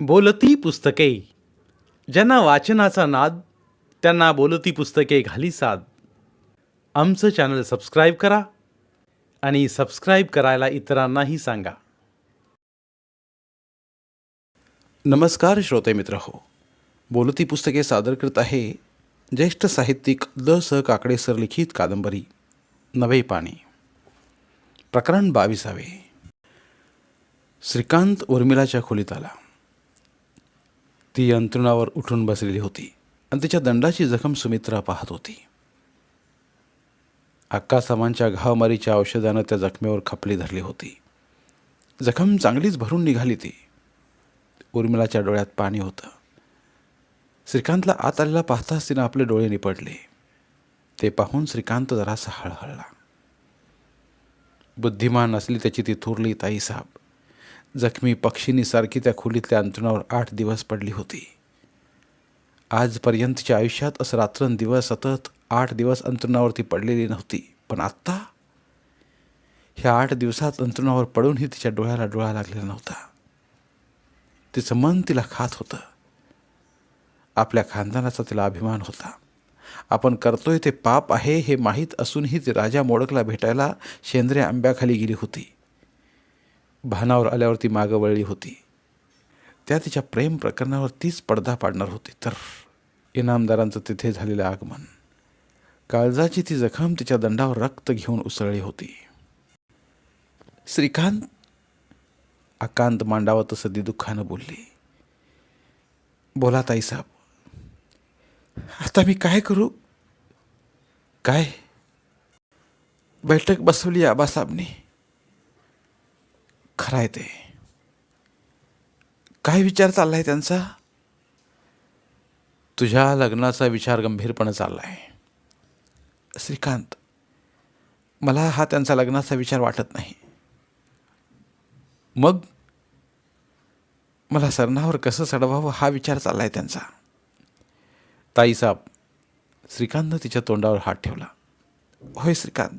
बोलती पुस्तके. ज्यांना वाचनाचा नाद त्यांना बोलती पुस्तके घाली साद. आमचं चॅनल सबस्क्राईब करा आणि सबस्क्राईब करायला इतरांनाही सांगा. नमस्कार श्रोते मित्र हो. बोलती पुस्तके सादर करत आहे ज्येष्ठ साहित्यिक द स काकडे सर लिखित कादंबरी नवे पाणी. प्रकरण बावीसावे. श्रीकांत उर्मिलाच्या खोलीत आला. ती यंत्रणावर उठून बसलेली होती आणि तिच्या दंडाची जखम सुमित्रा पाहत होती. अक्कासामांच्या घावमारीच्या औषधानं त्या जखमेवर खपली धरली होती. जखम चांगलीच भरून निघाली ती. उर्मिलाच्या डोळ्यात पाणी होतं. श्रीकांतला आत आलेला पाहताच तिनं आपले डोळे निपडले. ते पाहून श्रीकांत जरासा हळहळला. बुद्धिमान असली त्याची ती थोरली ताईसाहेब जखमी पक्षिणीसारखी त्या खोलीतल्या अंतरुणावर आठ दिवस पडली होती. आजपर्यंतच्या आयुष्यात असं रात्रंदिवस सतत आठ दिवस अंतरुणावरती पडलेली नव्हती पण आत्ता? ह्या आठ दिवसात अंतरुणावर पडूनही तिच्या डोळ्याला डोळा लागलेला नव्हता. तिचं मन तिला खात होतं. आपल्या खानदानाचा तिला अभिमान होता. आपण करतोय ते पाप आहे हे माहीत असूनही ती राजा मोडकला भेटायला शेंद्रे आंब्याखाली गेली होती. भानावर आल्यावर ती मागं वळली होती. त्या तिच्या प्रेम प्रकरणावर तीच पडदा पाडणार होती. तर इनामदारांचं तिथे झालेलं आगमन. काळजाची ती जखम तिच्या दंडावर रक्त घेऊन उसळली होती. श्रीकांत आकांत मांडावं तसं ती दुःखानं बोलली. बोला ताईसाहेब आता मी काय करू? काय? बैठक बसवली आबासाहेबनी खरं आहे ते. काय विचार चाललाय त्यांचा? तुझ्या लग्नाचा विचार गंभीरपणे आहे श्रीकांत मला हा त्यांचा लग्नाचा विचार वाटत नाही. मग? मला सरणावर कसं चढवावं हा विचार चालला आहे त्यांचा ताईसाब श्रीकांतनं तिच्या तोंडावर हात ठेवला. होय श्रीकांत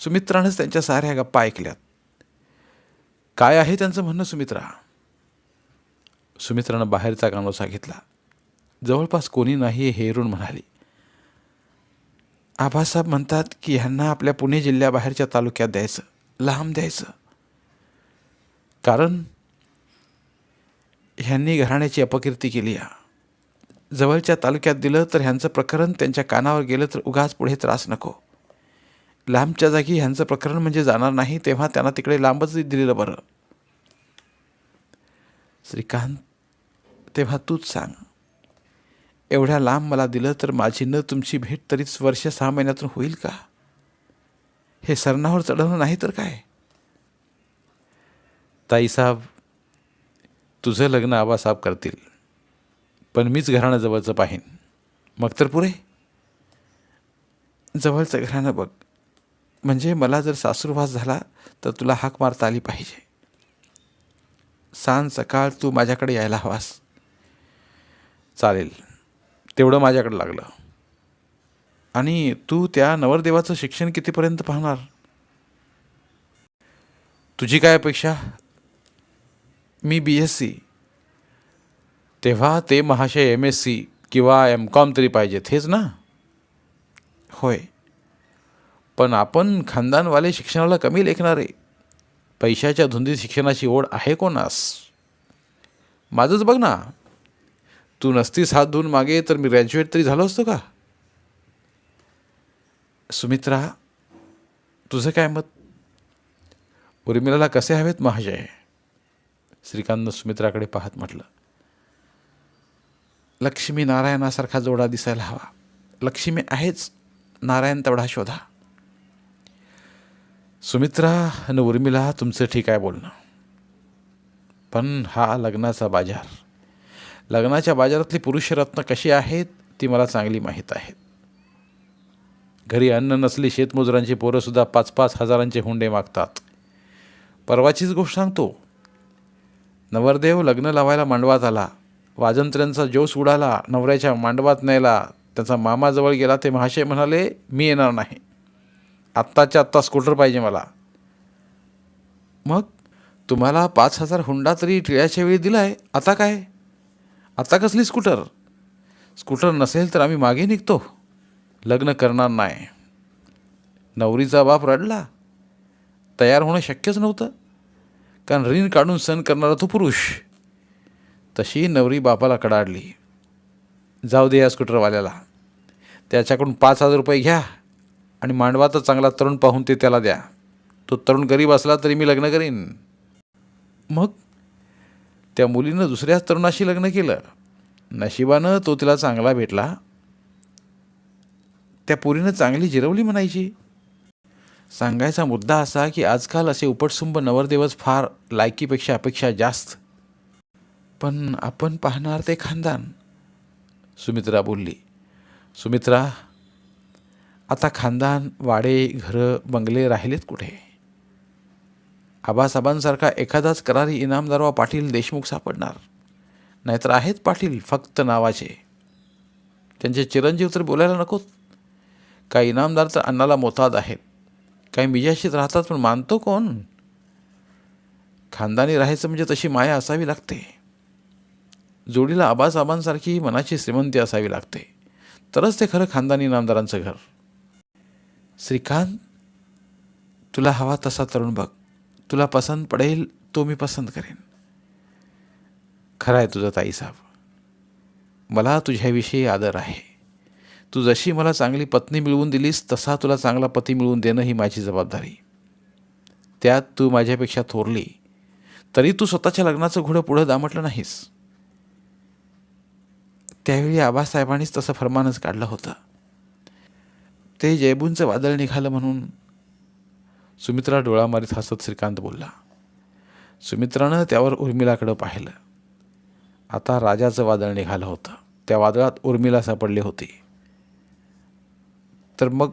सुमित्रानंच त्यांच्या साऱ्या गप्पा ऐकल्यात. काय आहे त्यांचं म्हणणं सुमित्रा? सुमित्रानं बाहेरचा कानोसा घेतला. जवळपास कोणी नाही हे हेरून म्हणाली. आबासाहेब म्हणतात की ह्यांना आपल्या पुणे जिल्ह्याबाहेरच्या तालुक्यात द्यायचं लांब द्यायचं. कारण ह्यांनी घराण्याची अपकीर्ती केली आहे. जवळच्या तालुक्यात दिलं तर ह्यांचं प्रकरण त्यांच्या कानावर गेलं तर उगाच पुढे त्रास नको. लांबच्या जागी ह्यांचं प्रकरण म्हणजे जाणार नाही तेव्हा त्यांना तिकडे लांबच दिलेलं बरं. श्रीकांत तेव्हा तूच सांग. एवढ्या लांब मला दिलं तर माझी न तुमची भेट तरीच वर्ष सहा महिन्यातून होईल का? हे सरणावर चढवणं नाही तर काय? ताईसाहेब तुझं लग्न आबासाहेब करतील पण मीच घराणं जवळचं पाहीन. मग तर पुरे. जवळचं घराणं बघ. म्हणजे मला जर सासूरवास झाला तर तुला हाक मारता आली पाहिजे. सांज सकाळ तू माझ्याकडे यायला हवास. चालेल. तेवढं माझ्याकडे लागलं. आणि तू त्या नवरदेवाचं शिक्षण कितीपर्यंत पाहणार? तुझी काय अपेक्षा? मी बी एस सी तेव्हा ते महाशय एम एस सी किंवा एम कॉम तरी पाहिजेत हेच ना? होय. पण आपण खानदानवाले शिक्षणाला कमी लेखणारे. पैशाच्या धुंदीत शिक्षणाची ओढ आहे कोणास? माझंच बघ ना. तू नसतीस हात धुवून मागे तर मी ग्रॅज्युएट तरी झालो असतो का? सुमित्रा तुझं काय मत? उर्मिलाला कसे हवेत महाजय? श्रीकांतनं सुमित्राकडे पाहत म्हटलं. लक्ष्मी नारायणासारखा जोडा दिसायला हवा. लक्ष्मी आहेच. नारायण तेवढा शोधा. सुमित्रा आणि उर्मिला तुमचं ठीक आहे बोलणं. पण हा लग्नाचा बाजार. लग्नाच्या बाजारातली पुरुषरत्न कशी आहेत ती मला चांगली माहीत आहेत. घरी अन्न नसली शेतमजुरांची पोरंसुद्धा पाच पाच हजारांचे हुंडे मागतात. परवाचीच गोष्ट सांगतो. नवरदेव लग्न लावायला मांडवात आला. वाजंत्र्यांचा जोश उडाला. नवऱ्याच्या मांडवात न्यायला त्याचा मामाजवळ गेला ते महाशय म्हणाले मी येणार नाही. आत्ताच्या आत्ता स्कूटर पाहिजे मला. मग तुम्हाला पाच हजार हुंडा तरी टिळ्याच्या वेळी दिला आहे आता काय? आता कसली स्कूटर? स्कूटर नसेल तर आम्ही मागे निघतो. लग्न करणार नाही. नवरीचा बाप रडला. तयार होणं शक्यच नव्हतं. कारण ऋण काढून सण करणारा तो पुरुष. तशी नवरी बापाला कडाडली. जाऊ दे या स्कूटरवाल्याला. त्याच्याकडून पाच हजार रुपये घ्या. आणि मांडवाचा चांगला तरुण पाहून ते त्याला द्या. तो तरुण गरीब असला तरी मी लग्न करीन. मग? त्या मुलीनं दुसऱ्याच तरुणाशी लग्न केलं. नशिबानं तो तिला चांगला भेटला. त्या पोरीनं चांगली जिरवली म्हणायची. सांगायचा मुद्दा असा की आजकाल असे उपटसुंब नवरदेवच फार लायकीपेक्षा अपेक्षा जास्त. पण आपण पाहणार ते खानदान. सुमित्रा बोलली. सुमित्रा आता खानदान वाडे घरं बंगले राहिलेत कुठे? आबासाबांसारखा एखादाच करारी इनामदारवा पाटील देशमुख सापडणार. नाहीतर आहेत पाटील फक्त नावाचे. त्यांचे चिरंजीव तर बोलायला नकोत. काही इनामदार तर अन्नाला मोताद आहेत. काही मिजाशीत राहतात पण मानतो कोण? खानदानी राहायचं म्हणजे तशी माया असावी लागते. जोडीला आबासाबांसारखी मनाची श्रीमंती असावी लागते. तरच ते खरं खानदानी इनामदारांचं घर. श्रीकांत तुला हवा तसा तरुण बघ. तुला पसंत पडेल तो मी पसंत करेन. खरं आहे तुझं ताईसाहेब मला तुझ्याविषयी आदर आहे. तू जशी मला चांगली पत्नी मिळवून दिलीस तसा तुला चांगला पती मिळवून देणं ही माझी जबाबदारी. त्यात तू माझ्यापेक्षा थोरली. तरी तू स्वतःच्या लग्नाचं घोडं पुढं दामटलं नाहीस. त्यावेळी आबासाहेबांनीच तसं फरमानच काढलं होतं. ते जयबूंचं वादळ निघालं म्हणून सुमित्रा डोळा मारीत हसत श्रीकांत बोलला. सुमित्रानं त्यावर उर्मिलाकडं पाहिलं. आता राजाचं वादळ निघालं होतं. त्या वादळात उर्मिला सापडली होती. तर मग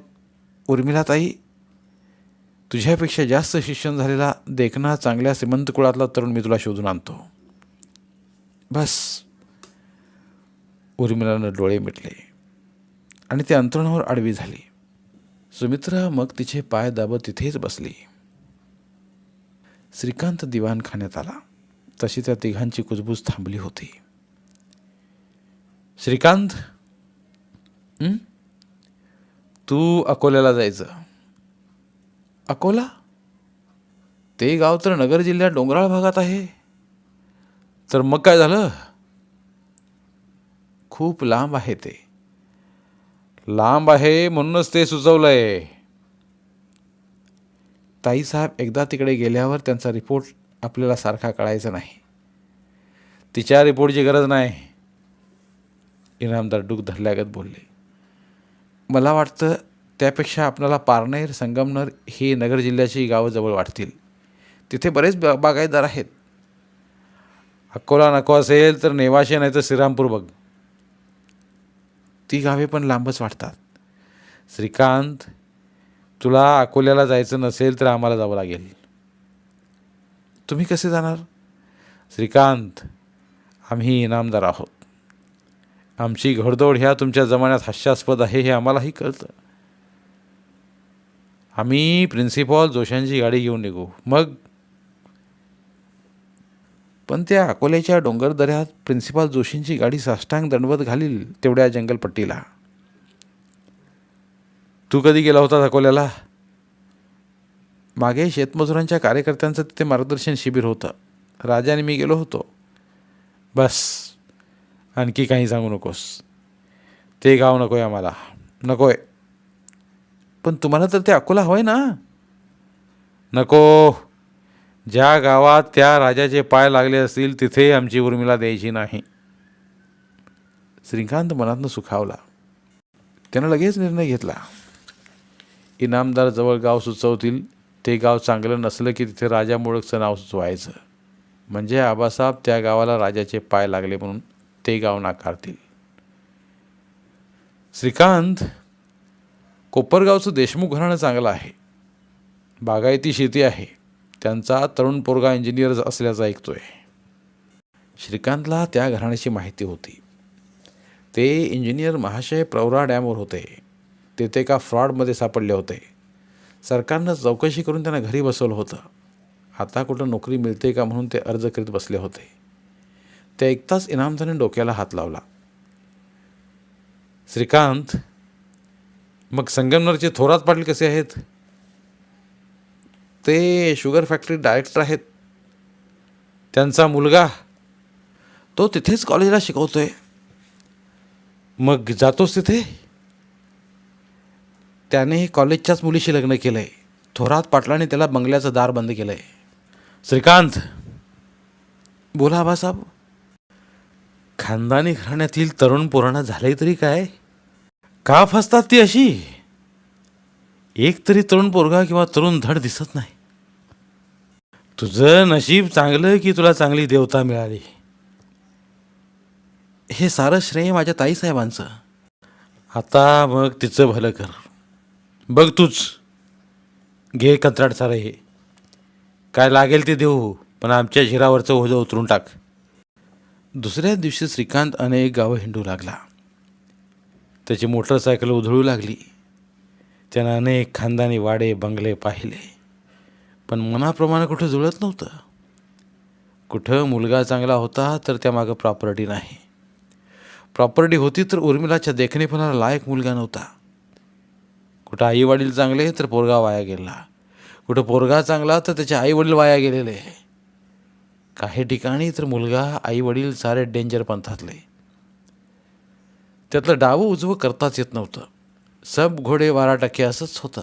उर्मिलाताई तुझ्यापेक्षा जास्त शिक्षण झालेला देखणा चांगल्या श्रीमंत कुळातला तरुण मी तुला शोधून आणतो. बस. उर्मिलानं डोळे मिटले आणि ते अंतरणावर आडवी झाली. सुमित्रा मग तिचे पाय दाबत तिथेच बसली. श्रीकांत दिवाणखान्यात आला. तशी त्या तिघांची कुजबूज थांबली होती. श्रीकांत? तू अकोल्याला जायचं. अकोला? ते गाव तर नगर जिल्ह्यात डोंगराळ भागात आहे. तर मग काय झालं? खूप लांब आहे ते. लांब आहे म्हणूनच ते सुचवलं आहे ताईसाहेब एकदा तिकडे गेल्यावर त्यांचा रिपोर्ट आपल्याला सारखा कळायचा नाही. तिच्या रिपोर्टची गरज नाही. इनामदार डूक धरल्यागत बोलले. मला वाटतं त्यापेक्षा आपल्याला पारनेर संगमनर ही नगर जिल्ह्याची गावं जवळ वाटतील. तिथे बरेच बागायतदार आहेत. अकोला नको असेल तर नेवाशे नाही तर श्रीरामपूर बघ. ती गावे पण लांबच वाटतात. श्रीकांत तुला अकोल्याला जायचं नसेल तर आम्हाला जावं लागेल. तुम्ही कसे जाणार? श्रीकांत आम्ही इनामदार आहोत. आमची घोडदौड ह्या तुमच्या जमान्यात हास्यास्पद आहे हे आम्हालाही कळतं. आम्ही प्रिन्सिपॉल जोशांची गाडी घेऊन निघू. मग पण त्या अकोल्याच्या डोंगरदऱ्यात प्रिन्सिपाल जोशींची गाडी साष्टांग दंडवत घालील तेवढ्या जंगलपट्टीला. तू कधी गेला होतास अकोल्याला? मागे शेतमजुरांच्या कार्यकर्त्यांचं तिथे मार्गदर्शन शिबिर होतं. राजाने मी गेलो होतो. बस आणखी काही सांगू नकोस. ते गाव नकोय आम्हाला. नकोय. पण तुम्हाला तर ते अकोला हवंय ना? नको. ज्या गावात त्या राजाचे पाय लागले असतील तिथे आमची उर्मिला द्यायची नाही. श्रीकांत मनातनं सुखावला. त्यानं लगेच निर्णय घेतला. इनामदार जवळ गाव सुचवतील ते गाव चांगलं नसलं की तिथे राजा मुळकचं नाव सुचवायचं. म्हणजे आबासाहेब त्या गावाला राजाचे पाय लागले म्हणून ते गाव नाकारतील. श्रीकांत कोपरगावचं देशमुख घराणं चांगलं आहे. बागायती शेती आहे. त्यांचा तरुण पोरगा इंजिनियर असल्याचं ऐकतोय. श्रीकांतला त्या घराण्याची माहिती होती. ते इंजिनियर महाशय प्रवरा डॅमवर होते. तेथे एका फ्रॉडमध्ये सापडले होते. सरकारनं चौकशी करून त्यांना घरी बसवलं होतं. आता कुठं नोकरी मिळते का म्हणून ते अर्ज करीत बसले होते. ते ऐकताच इनामदाने डोक्याला हात लावला. श्रीकांत मग संगमनरचे थोरात पाटील कसे आहेत? ते शुगर फॅक्टरी डायरेक्टर आहेत. त्यांचा मुलगा तो तिथेच कॉलेजला शिकवतो आहे मग जातोस तिथे? त्याने कॉलेजच्याच मुलीशी लग्न केलं आहे थोरात पाटलाने त्याला बंगल्याचं दार बंद केलं आहे श्रीकांत! बोला आबासाहेब. खानदानी घराण्यातील तरुण पोरांना झाले तरी काय? का फसतात ती अशी? एक तरी तरुण पोरगा किंवा तरुण धड दिसत नाही. तुझं नशीब चांगलं की तुला चांगली देवता मिळाली? हे सारं श्रेय माझ्या ताईसाहेबांचं. आता मग तिचं भलं कर. बघ तूच. घे कंत्राट सारं हे. काय लागेल ते देऊ पण आमच्या शिरावरचं ओझं उतरून टाक. दुसऱ्या दिवशी श्रीकांत अनेक गावं हिंडू लागला. त्याची मोटरसायकल उधळू लागली. त्यानं अनेक खानदानी वाडे बंगले पाहिले. पण मनाप्रमाणे कुठं जुळत नव्हतं. कुठं मुलगा चांगला होता तर त्यामागं प्रॉपर्टी नाही. प्रॉपर्टी होती तर उर्मिलाच्या देखणेपणाला लायक मुलगा नव्हता. कुठं आईवडील चांगले तर पोरगा वाया गेला. कुठं पोरगा चांगला तर त्याचे आईवडील वाया गेलेले. काही ठिकाणी तर मुलगा आईवडील सारे डेंजर पंथातले. त्यातलं डावं उजवं करताच येत नव्हतं. सब घोडे बारा टक्के असंच होतं.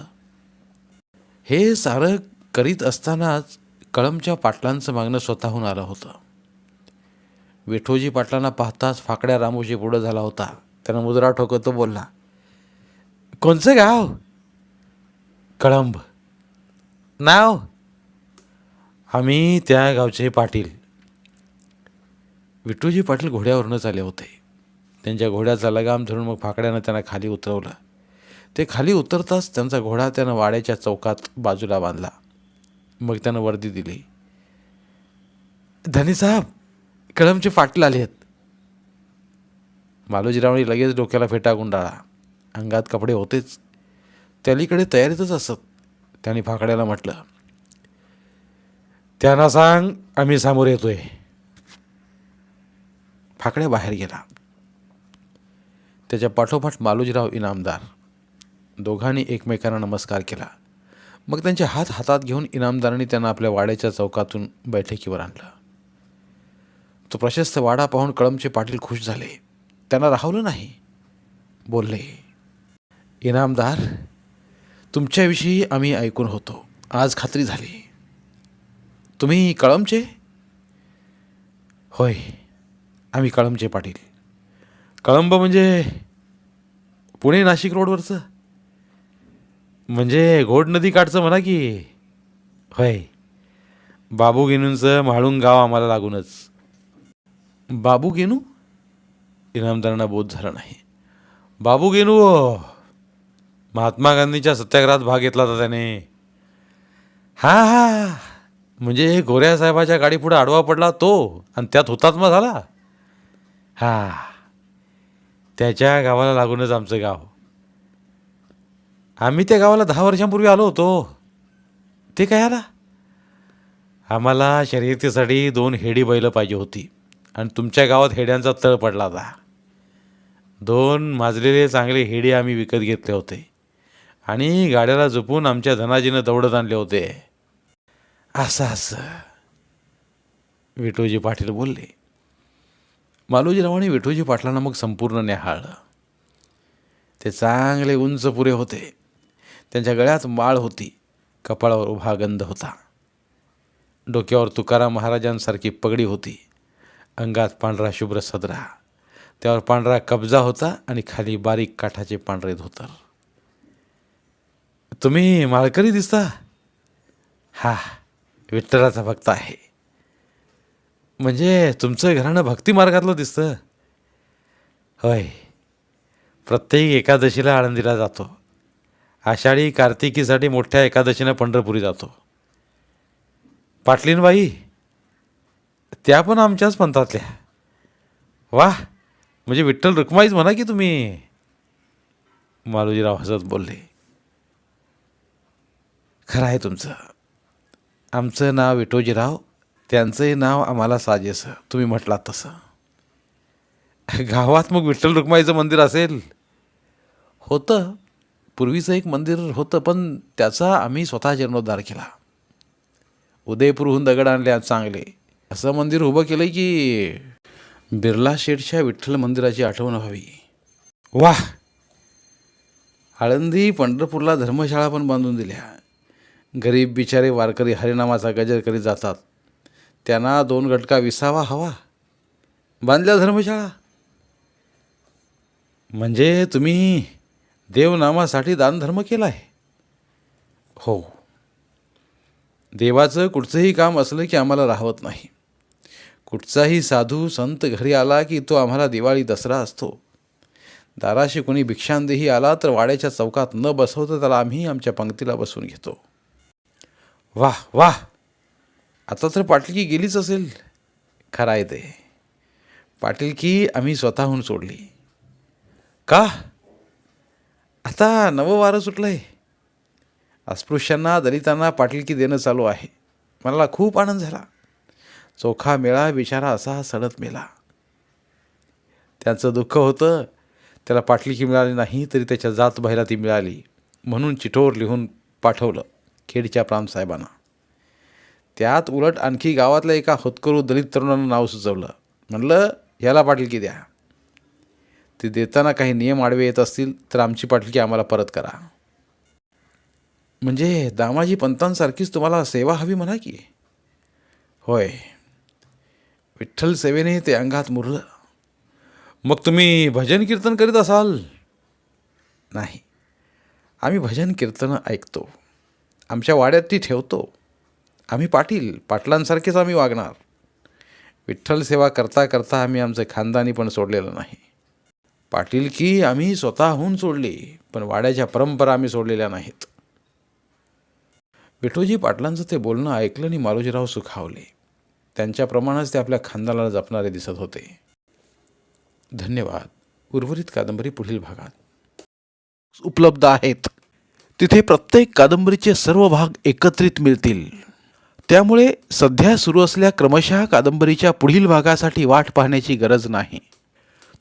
हे सारं करीत असतानाच कळमच्या पाटलांचं मागणं स्वतःहून आलं होतं. विठोजी पाटलांना पाहताच फाकड्या रामोशी पुढं झाला होता. त्यानं मुद्रा ठोकत तो बोलला कोणचं गाव? कळंब. नाव? आम्ही त्या गावचे पाटील. विठूजी पाटील घोड्यावरूनच आले होते. त्यांच्या घोड्याचा लगाम धरून मग फाकड्यानं त्यांना खाली उतरवलं. ते खाली उतरताच त्यांचा घोडा त्यानं वाड्याच्या चौकात बाजूला बांधला. मग त्यानं वर्दी दिली. धनी साहेब कळमचे फाटले आले आहेत. मालोजीरावणी लगेच डोक्याला फेटा गुंडाळा. अंगात कपडे होतेच. त्यालीकडे तयारीतच असत त्यांनी फाकड्याला म्हटलं. त्यांना सांग आम्ही समोर येतोय. फाकड्या बाहेर गेला. त्याच्या पाठोपाठ मालोजीराव इनामदार. दोघांनी एकमेकांना नमस्कार केला. मग त्यांचे हात हातात घेऊन इनामदारांनी त्यांना आपल्या वाड्याच्या चौकातून बैठकीवर आणलं. तो प्रशस्त वाडा पाहून कळमचे पाटील खुश झाले. त्यांना राहवलं नाही. बोलले इनामदार तुमच्याविषयी आम्ही ऐकून होतो. आज खात्री झाली. तुम्ही कळमचे होय आम्ही कळमचे पाटील. कळंब म्हणजे पुणे नाशिक रोडवरचं. म्हणजे घोड नदी काठचं म्हणा की. होय. बाबू गेनूंचं म्हाळुंग गाव आम्हाला लागूनच. बाबू गेनू? इनामदारांना बोध झाला नाही. बाबू गेनू महात्मा गांधीच्या सत्याग्रहात भाग घेतला होता त्याने. हां हां. म्हणजे गोऱ्या साहेबाच्या गाडी पुढे आडवा पडला तो आणि त्यात हुतात्मा झाला. हां. त्याच्या गावाला लागूनच आमचं गाव. आम्ही त्या गावाला दहा वर्षांपूर्वी आलो होतो. ते काय आला? आम्हाला शर्यतीसाठी दोन हेडी बैलं पाहिजे होती आणि तुमच्या गावात हेड्यांचा तळ पडला होता. दोन माजलेले चांगले हेडे आम्ही विकत घेतले होते आणि गाड्याला झोपून आमच्या धनाजीनं दौडत आणले होते. असं असं. विठोजी पाटील बोलले मालोजीरावाने विठोजी पाटलांना मग संपूर्ण न्याहाळलं ते चांगले उंच पुरे होते. त्यांच्या गळ्यात माळ होती. कपाळावर उभा गंध होता. डोक्यावर तुकाराम महाराजांसारखी पगडी होती. अंगात पांढरा शुभ्र सदरा. त्यावर पांढरा कब्जा होता आणि खाली बारीक काठाचे पांढरे धोतर. तुम्ही माळकरी दिसता? हा विठ्ठलाचा भक्त आहे. म्हणजे तुमचं घराणं भक्ती मार्गातलं दिसतं? होय. प्रत्येक एकादशीला आळंदीला जातो. आषाढी कार्तिकीसाठी मोठ्या एकादशीनं पंढरपुरी जातो. पाटलीनबाई त्या पण आमच्याच पंथातल्या. वा म्हणजे विठ्ठल रुक्माईच म्हणा की तुम्ही. मालोजीराव हसत बोलले. खरं आहे तुमचं. आमचं नाव विठोजीराव त्यांचंही नाव आम्हाला साजेसं. तुम्ही म्हटलात तसं. गावात मग विठ्ठल रुक्माईचं मंदिर असेल? होतं. पूर्वीचं एक मंदिर होतं पण त्याचा आम्ही स्वतः जीर्णोद्धार केला. उदयपूरहून दगड आणले चांगले. असं मंदिर उभं केलं की बिर्ला शेठच्या विठ्ठल मंदिराची आठवण व्हावी. वाह! आळंदी पंढरपूरला धर्मशाळा पण बांधून दिल्या. गरीब बिचारे वारकरी हरिनामाचा गजर करीत जातात. त्यांना दोन गटका विसावा हवा. बांधल्या धर्मशाळा. म्हणजे तुम्ही देवनामासाठी दानधर्म केला आहे हो. देवाचं कुठचंही काम असलं की आम्हाला राहवत नाही. कुठचाही साधू संत घरी आला की तो आम्हाला दिवाळी दसरा असतो. दाराशी कोणी भिक्षांदेही आला तर वाड्याच्या चौकात न बसवता त्याला आम्ही आमच्या पंक्तीला बसवून घेतो. वाह वाह! आता तर पाटलकी गेलीच असेल. खरं आहे ते. पाटीलकी आम्ही स्वतःहून सोडली. का? आता नवं वारं सुटलं आहे अस्पृश्यांना दलितांना पाटलकी देणं चालू आहे. मला खूप आनंद झाला. चोखा मेळा बिचारा असा सडत मेला. त्याचं दुःख होतं. त्याला पाटलीकी मिळाली नाही तरी त्याच्या जात बाहेला ती मिळाली. म्हणून चिठोर लिहून पाठवलं खेडच्या प्रामसाहेबांना त्यात उलट आणखी गावातल्या एका होतकरू दलित तरुणानं नाव सुचवलं. म्हणलं ह्याला पाटलकी द्या. ते देताना काही नियम आडवे येत असतील तर आमची पाटीलकी आम्हाला परत करा. म्हणजे दामाजी पंतांसारखीच तुम्हाला सेवा हवी म्हणा की? होय. विठ्ठल सेवेने ते अंगात मुरलं. मग तुम्ही भजन कीर्तन करीत असाल? नाही. आम्ही भजन कीर्तनं ऐकतो. आमच्या वाड्यात ती ठेवतो. आम्ही पाटील पाटलांसारखेच आम्ही वागणार. विठ्ठल सेवा करता करता आम्ही आमचं खानदानी पण सोडलेलं नाही. पाटील की आम्ही स्वतःहून सोडली पण वाड्याच्या परंपरा आम्ही सोडलेल्या नाहीत. विठोजी पाटलांचं ते बोलणं ऐकलं आणि मालोजीराव सुखावले. त्यांच्याप्रमाणेच ते आपल्या खानदानाला जपणारे दिसत होते. धन्यवाद. उर्वरित कादंबरी पुढील भागात. उपलब्ध आहेत. तिथे प्रत्येक कादंबरीचे सर्व भाग एकत्रित मिळतील. त्यामुळे सध्या सुरू असलेल्या क्रमशः कादंबरीच्या पुढील भागासाठी वाट पाहण्याची गरज नाही.